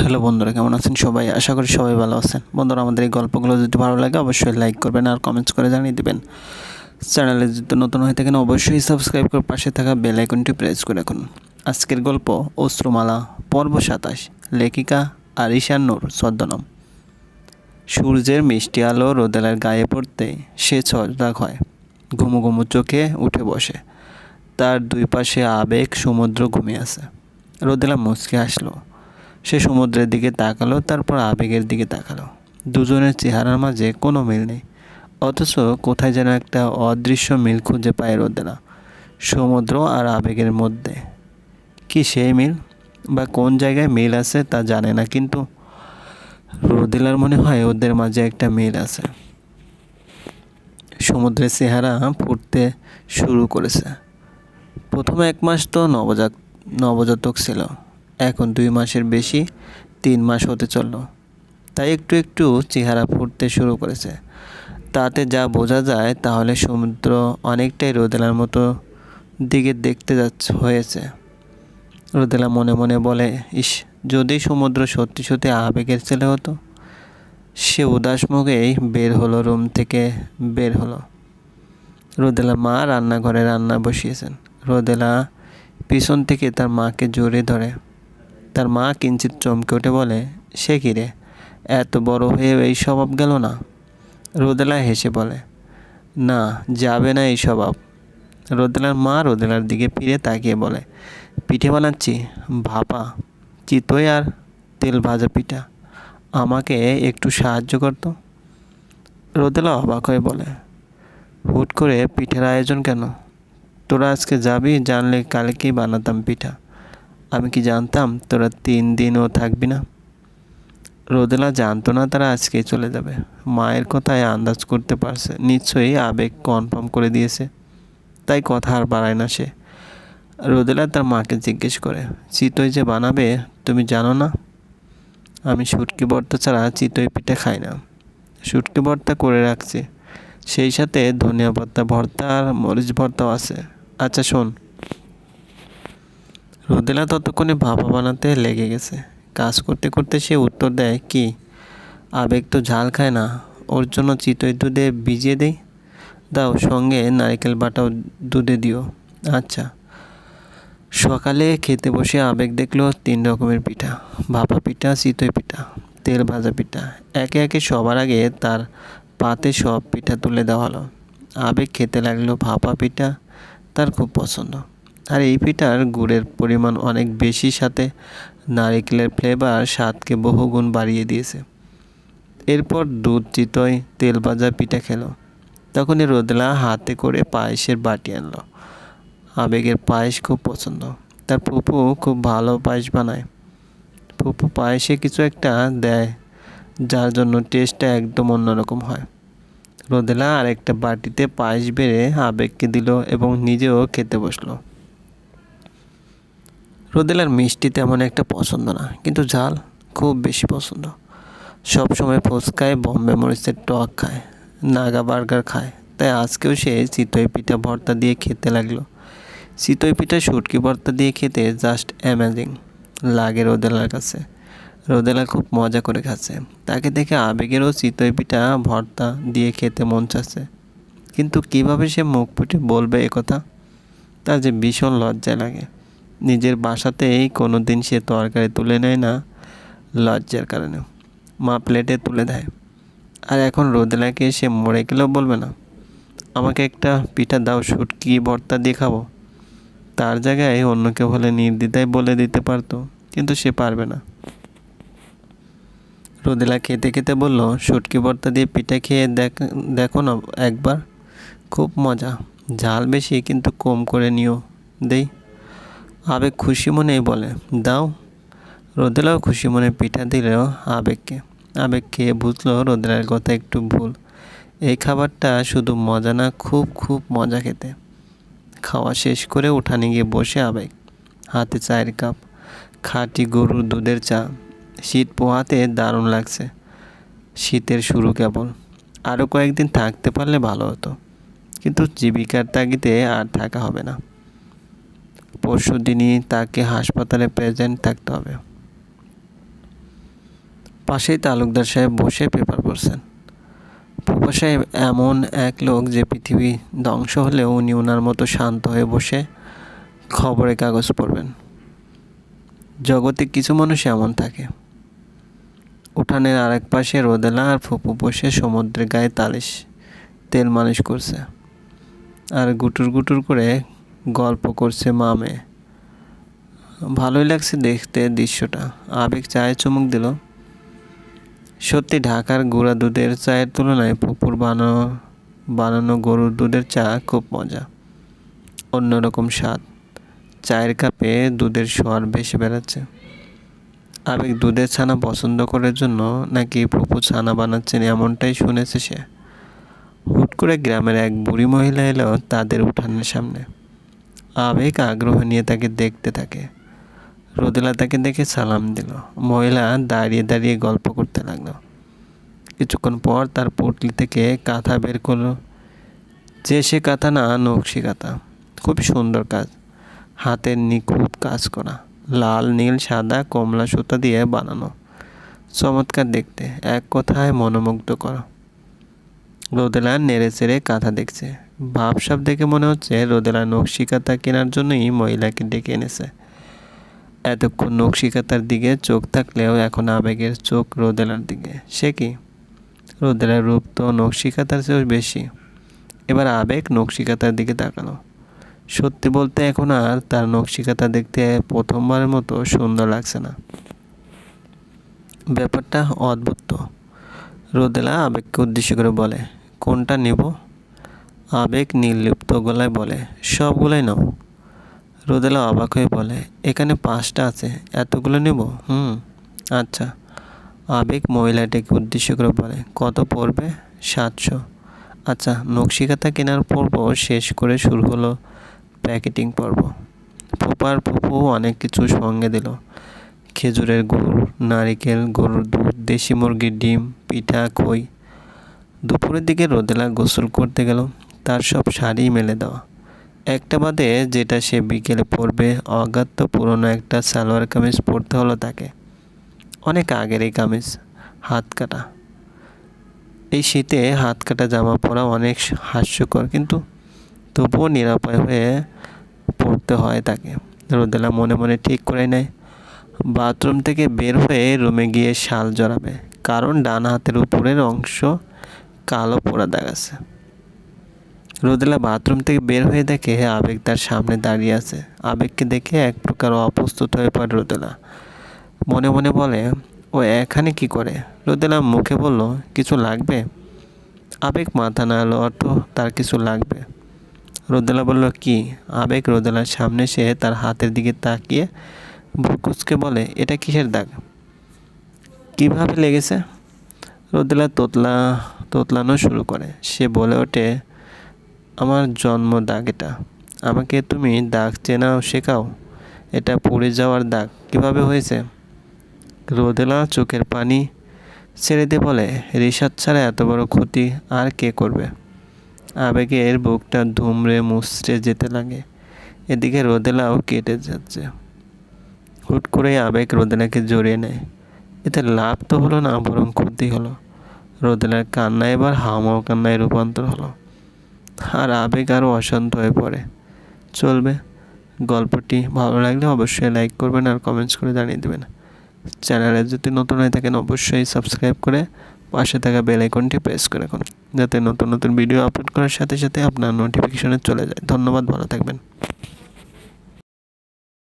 Hello বন্ধুরা, কেমন আছেন সবাই? আশা করি সবাই ভালো আছেন। বন্ধুরা, আমাদের এই গল্পগুলো যদি ভালো লাগে, অবশ্যই লাইক করবেন আর কমেন্টস করে জানিয়ে দেবেন। চ্যানেলে যদি নতুন হয়ে থাকেন, অবশ্যই সাবস্ক্রাইব করে পাশে থাকা বেল আইকনটি প্রেস করে রাখুন। আজকের গল্প অশ্রুমালা পর্ব সাতাশ, লেখিকা আরিশান নূর, ছদ্মনাম। সূর্যের মিষ্টি আলো রোদেলার গায়ে পড়তে সে ছজদাক হয়। ঘুমু ঘুমু চোখে উঠে বসে। তার দুই পাশে আবেগ সমুদ্র ঘুমিয়ে আছে। রোদেলা মুচকে আসলো সে সমুদ্রের দিকে তাকালো, তারপর আবেগের দিকে তাকালো। দুজনের চেহারার মাঝে কোনো মিল নেই। অথচ কোথায় যেন একটা অদৃশ্য মিল খুঁজে পায় রোদেলা, সমুদ্র আর আবেগের মধ্যে। কি সেই মিল? বা কোন জায়গায় মিল আছে তা জানে না, কিন্তু রোদেলার মনে হয় ওদের মাঝে একটা মিল আছে। সমুদ্রের চেহারা ফুটতে শুরু করেছে। প্রথমে এক মাস তো নবজাত নবজাতক ছিল। এখন দুই মাসের বেশি, তিন মাস হতে চলল। তাই একটু একটু চেহারা ফুটতে শুরু করেছে। তাতে যা বোঝা যায় তাহলে সমুদ্র অনেকটাই রোদেলার মতো দিকে দেখতে যাচ্ছে হয়েছে। রোদেলা মনে মনে বলে, ইস, যদি সমুদ্র সত্যি সত্যি আবেগের ছেলে হতো, সে উদাস মুখেই বের হলো, রুম থেকে বের হলো। রোদেলা মা রান্নাঘরে রান্না বসিয়েছেন। রোদেলা পিছন থেকে তার মাকে জড়িয়ে ধরে। তার মা কিঞ্চিত চমকে উঠে বলে, সে কী রে? এত বড় হয়ে এই স্বভাব গেল না? রোদেলা হেসে বলে, না, যাবে না এই স্বভাব। রোদেলার মা রোদেলার দিকে ফিরে তাকিয়ে বলে, পিঠে বানাচ্ছি? ভাপা, চিতই আর তেল ভাজা পিঠা। আমাকে একটু সাহায্য করতো রোদেলা অবাক হয়ে বলে, হুট করে পিঠের আয়োজন কেন? তোরা আজকে যাবি, জানলে কালকেই বানাতাম পিঠা। আমি কি জানতাম তোরা তিন দিনও থাকবি না? রোদেলা জানতো না তারা আজকেই চলে যাবে। মায়ের কথায় আন্দাজ করতে পারছে, নিশ্চয়ই আবেগ কনফার্ম করে দিয়েছে। তাই কথা আর বাড়ায় না সে। রোদেলা তার মাকে জিজ্ঞেস করে, চিতই যে বানাবে, তুমি জানো না? আমি শুটকি ভর্তা ছাড়া চিতই পিঠে খাই না। শুটকি ভর্তা করে রাখছি। সেই সাথে ধনিয়া পাতা, ভর্তা আর মরিচ ভর্তাও আছে। আচ্ছা শোন রোদেলা ততক্ষণে ভাপা বানাতে লেগে গেছে। কাজ করতে করতে সে উত্তর দেয়, কি? আবেগ তো ঝাল খায় না। ওর জন্য চিতই দুধে ভিজিয়ে দেই? দাও, সঙ্গে নারকেল বাটাও দুধে দিও। আচ্ছা। সকালে খেতে বসে আবেগ দেখল তিন রকমের পিঠা। ভাপা পিঠা, চিতই পিঠা, তেল ভাজা পিঠা। একে একে সবার আগে তার পাতে সব পিঠা তুলে দেওয়া হলো। আবেগ খেতে লাগল ভাপা পিঠা, তার খুব পছন্দ। আর এই পিঠার গুড়ের পরিমাণ অনেক বেশি সাথে নারিকেলের ফ্লেভার স্বাদকে বহুগুণ বাড়িয়ে দিয়েছে। এরপর দুধ, চিতই, তেল ভাজা পিঠা খেলো। তখনই রোদলা হাতে করে পায়েসের বাটি আনলো। আবেগের পায়েস খুব পছন্দ। তার ফুপু খুব ভালো পায়েস বানায়। ফুপু পায়েসে কিছু একটা দেয়, যার জন্য টেস্টটা একদম অন্যরকম হয়। রোদেলা আর একটা বাটিতে পায়েস বেড়ে আবেগকে দিল এবং নিজেও খেতে বসল। রোদেলার মিষ্টি তেমন একটা পছন্দ না, কিন্তু ঝাল খুব বেশি পছন্দ। সব সময় ফুচকায় বম্বে মরিচের টক খায়, নাগা বার্গার খায়। তাই আজকেও সে চিতই পিঠা ভর্তা দিয়ে খেতে লাগল। চিতই পিঠা শুটকি ভর্তা দিয়ে খেতে জাস্ট অ্যামেজিং লাগে রোদেলার কাছে। রোদেলা খুব মজা করে খাচ্ছে। তাকে দেখে আবেগেরও চিতই পিঠা ভর্তা দিয়ে খেতে মন চাচ্ছে। কিন্তু কীভাবে সে মুখ ফুটে বলবে একথা তার যে ভীষণ লজ্জা লাগে। নিজের বাসাতেই কোনো দিন সে তরকারি তুলে নেয় না, লজ্জার কারণে। মা প্লেটে তুলে দেয়। আর এখন রোদেলাকে সে মরে গেলেও বলবে না। আমাকে একটা পিঠা দাও, শুটকি, ভর্তা দিয়ে খাব। তার জায়গায় অন্য কেউ হলে নির্দ্বিধায় বলে দিতে পারতো, কিন্তু সে পারবে না। রোদেলা খেতে খেতে বলল, শুটকি, ভর্তা দিয়ে পিঠা খেয়ে দেখ, দেখো না একবার। খুব মজা। ঝাল বেশি, কিন্তু কম করে নিও। দেই। আবেগ খুশি মনেই বলে, দাও, রোদেলাও খুশি মনে পিঠা দিল আবেগকে আবেগ খেয়ে বুঝলো রোদেলার কথা একটু ভুল। এই খাবারটা শুধু মজা না, খুব খুব মজা খেতে। খাওয়া শেষ করে উঠানে গিয়ে বসে আবেগ, হাতে চায়ের কাপ, খাঁটি গরুর দুধের চা। শীত পোহাতে দারুণ লাগছে। শীতের শুরু কেবল। আরও কয়েকদিন থাকতে পারলে ভালো হতো। কিন্তু জীবিকার তাগিদে আর থাকা হবে না। পরশু দিনই তাকে হাসপাতালে প্রেজেন্ট থাকতে হবে। পাশেই তালুকদার সাহেব বসে পেপার পড়ছেন। ফুপা সাহেব এমন এক লোক যে পৃথিবী ধ্বংস হলেও উনি ওনার মতো শান্ত হয়ে বসে খবরের কাগজ পড়বেন। জগতে কিছু মানুষ এমন থাকে। উঠানের আরেক পাশে রোদেলা আর ফুপু বসে সমুদ্রের গায়ে তালিশ, তেল মালিশ করছে। আর গুটুর গুটুর করে গল্প করছে মামে। ভালোই লাগছে দেখতে দৃশ্যটা। আবেগ চায়ে চুমুক দিল। সত্যি ঢাকার গুঁড়া দুধের চায়ের তুলনায় পুকুর বানানো বানানো গরুর দুধের চা খুব মজা। অন্যরকম স্বাদ। চায়ের কাপে দুধের সোয়ার ভেসে বেড়াচ্ছে। আবেগ দুধের ছানা পছন্দ করার জন্য নাকি পুপু ছানা বানাচ্ছেন এমনটাই শুনেছে সে। হুট করে গ্রামের এক বুড়ি মহিলা এলো তাদের উঠানের সামনে। আবেগ আগ্রহ নিয়ে তাকে দেখতে থাকে। রোদেলা তাকে দেখে সালাম দিল। মহিলা দাঁড়িয়ে দাঁড়িয়ে গল্প করতে লাগল। কিছুক্ষণ পর তার পুটলি থেকে কাঁথা বের করল। যে সে কাঁথা না, নকশি কাঁথা। খুব সুন্দর কাজ। হাতের নিখুঁত কাজ করা। লাল, নীল, সাদা, কমলা সুতা দিয়ে বানানো। চমৎকার দেখতে। এক কথায় মনোমুগ্ধ করা রোদেলা নেড়ে চেড়ে কাঁথা দেখছে। ভাবসাব দেখে মনে হচ্ছে রোদেলা নকশি কাঁথা কেনার জন্যই মহিলাকে ডেকে এনেছে। এতক্ষণ নকশিকাতার দিকে চোখ থাকলেও এখন আবেগের চোখ রোদেলার দিকে। সে কি? রোদেলার রূপ তো নকশিকাতার চেয়েও বেশি। এবার আবেগ নকশিকাতার দিকে তাকালো। সত্যি বলতে এখন আর তার নকশিকাতা দেখতে প্রথমবারের মতো সুন্দর লাগছে না। ব্যাপারটা অদ্ভুত রোদেলা আবেগকে উদ্দেশ্য করে বলে, কোনটা নিব? আবেগ নির্লিপ্ত গলায় বলে, সবগুলোই নাও। রোদেলা অবাক হয়ে বলে, এখানে পাঁচটা আছে, এতগুলো নেব? হুম আচ্ছা। আবেগ মহিলাটিকে উদ্দেশ্য করে বলে, কত পড়বে? সাতশো। আচ্ছা নকশিকাতা কেনার পর্ব শেষ করে শুরু হলো প্যাকেটিং পর্ব। ফুপার ফুপু অনেক কিছু সঙ্গে দিল। খেজুরের গুড়, নারিকেল গরুর দুধ, দেশি মুরগির ডিম, পিঠা, খই। দুপুরের দিকে রোদেলা গোসল করতে গেল। তার সব শাড়ি মেলে দেওয়া। একটা বাদে যেটা সে বিকেলে পরবে অগাত্য পুরনো একটা সালোয়ার কামিজ পরতে হলো তাকে। অনেক আগের এই কামিজ, হাত কাটা। এই শীতে হাত কাটা জামা পরা অনেক হাস্যকর, কিন্তু তবুও নিরাপয় হয়ে পড়তে হয় তাকে। রোদেলা মনে মনে ঠিক করে নেয়। বাথরুম থেকে বের হয়ে রুমে গিয়ে শাল জড়াবে। কারণ ডান হাতের উপরের অংশ কালো পোড়া দেখাচ্ছে রোদেলা বাথরুম থেকে বের হয়ে দেখে আবেগ তার সামনে দাঁড়িয়ে আছে। আবেগকে দেখে এক প্রকার অপ্রস্তুত হয়ে পড়ে রোদেলা। মনে মনে বলে, ও এখানে কি করে? রোদেলা মুখে বলল, কিছু লাগবে? আবেগ মাথা না এলো অর্থ, তার কিছু লাগবে। রোদেলা বলল, কি? আবেগ রোদেলার সামনে সে তার হাতের দিকে তাকিয়ে ভুকুচকে বলে, এটা কিসের দাগ? কীভাবে লেগেছে? রোদেলা তোতলা, তোতলানো শুরু করে। সে বলে ওঠে, আমার জন্ম দাগ এটা। আমাকে তুমি দাগ চেনাও, শেখাও। এটা পড়ে যাওয়ার দাগ। কীভাবে হয়েছে? রোদেলা চোখের পানি ছেড়ে দিয়ে বলে রিসাদ ছাড়া এত বড় ক্ষতি আর কে করবে? আবেগে এর বুকটা ধুমড়ে মুচড়ে যেতে লাগে। এদিকে রোদেলাও কেটে যাচ্ছে। হুট করে আবেগ রোদেলাকে জড়িয়ে নেয়। এতে লাভ তো হলো না, বরং ক্ষতি হলো। রোদেলার কান্না এবার হাওমাও কান্নায় রূপান্তর হলো। আর আবেগ আরও অশান্ত হয়ে পড়ে। চলবে। গল্পটি ভালো লাগলে অবশ্যই লাইক করবেন আর কমেন্টস করে জানিয়ে দেবেন। চ্যানেলে যদি নতুন হয়ে থাকেন, অবশ্যই সাবস্ক্রাইব করে পাশে থাকা বেল আইকনটি প্রেস করে রাখুন। যাতে নতুন নতুন ভিডিও আপলোড করার সাথে সাথে আপনার নোটিফিকেশনে চলে যায়। ধন্যবাদ, ভালো থাকবেন।